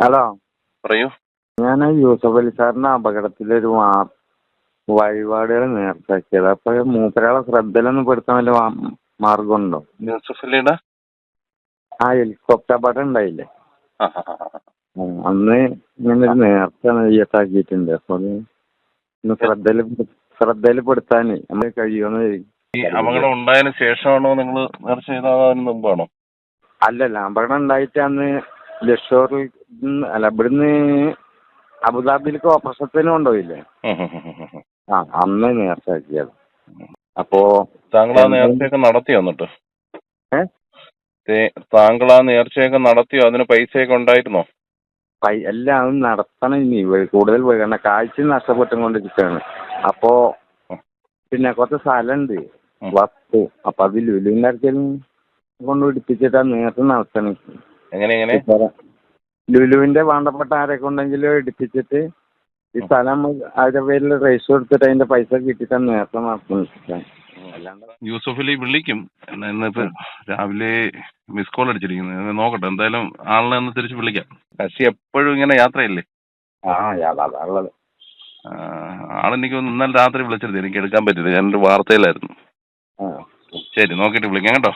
Hello. പറയൂ. ഞാൻ യൂസഫ് അലി സാറിന്റെ അപകടത്തിലൊരു വഴിപാടുകൾ നേർത്താക്കിയത് അപ്പൊ മൂപ്പരാളെ ശ്രദ്ധയിലൊന്നും പെടുത്താൻ വല്ല മാർഗമുണ്ടോ? യൂസഫ് അലിയുടെ? ആ ഹെലികോപ്റ്റർ അപകടം ഉണ്ടായില്ലേ? അന്ന് ഇങ്ങനെ ഒരു നേർച്ച നെയ്യത്താക്കിയിട്ടുണ്ട്. അപ്പൊ ഒന്ന് ശ്രദ്ധയിൽ ശ്രദ്ധയിൽ പെടുത്താൻ നമ്മൾ കഴിയുമെന്ന് ഈ അപകടം ഉണ്ടായതിനു ശേഷമാണോ നിങ്ങൾ നേർച്ച ചെയ്തോ അതോ അതിന് മുമ്പാണോ? അല്ലല്ല അപകടം ഉണ്ടായിട്ട് അന്ന് ലക്ഷോറിൽ അല്ല ഇവിടുന്ന് അബുദാബിയിലേക്ക് ഓപ്പറേഷത്തിന് കൊണ്ടുപോയില്ലേ. ആ അന്ന് നേർച്ചാക്കിയത് അപ്പോ താങ്കൾ ആ നേർച്ചയൊക്കെ നടത്തിയോ എന്നിട്ട്? താങ്കൾ ആ നേർച്ചയൊക്കെ നടത്തിയോ? അതിന് പൈസയൊക്കെ ഉണ്ടായിരുന്നോ? എല്ലാം അത് നടത്തണം ഇനി. കൂടുതൽ കാരണം കാഴ്ച നഷ്ടപ്പെട്ടുകൊണ്ടിരിക്കുകയാണ് അപ്പോ പിന്നെ കുറച്ച് സ്ഥലമുണ്ട്. വസ്തു. അപ്പൊ അത് ലുലുവിന്റെ അടുത്തേക്ക് കൊണ്ട് പിടിപ്പിച്ചിട്ട് ആ നേരത്തെ നടത്തണം. എങ്ങനെ എങ്ങനെ? ലുലുവിന്റെ വേണ്ടപ്പെട്ട ആരൊക്കെ ഉണ്ടെങ്കിലും എടുപ്പിച്ചിട്ട് ഈ സ്ഥലം അവരുടെ പേരിൽ രജിസ്റ്റർ കൊടുത്തിട്ട് അതിന്റെ പൈസ കിട്ടിയിട്ട് ആ നേരത്തെ നടത്തുന്നു യൂസഫലി വിളിക്കും. ഇന്നിപ്പോ രാവിലെ മിസ് കോൾ അടിച്ചിരിക്കുന്നു. നോക്കട്ടെ. എന്തായാലും ആളിനെ ഒന്ന് തിരിച്ച് വിളിക്കാം. കശി എപ്പോഴും ഇങ്ങനെ യാത്രയല്ലേ? ആ ഉള്ളത്. ആളെനിക്ക് ഇന്നലെ രാത്രി വിളിച്ചിരുന്നു. എനിക്ക് എടുക്കാൻ പറ്റില്ല ഞാനൊരു വാർത്തയിലായിരുന്നു. ശരി നോക്കിയിട്ട് വിളിക്കാം കേട്ടോ.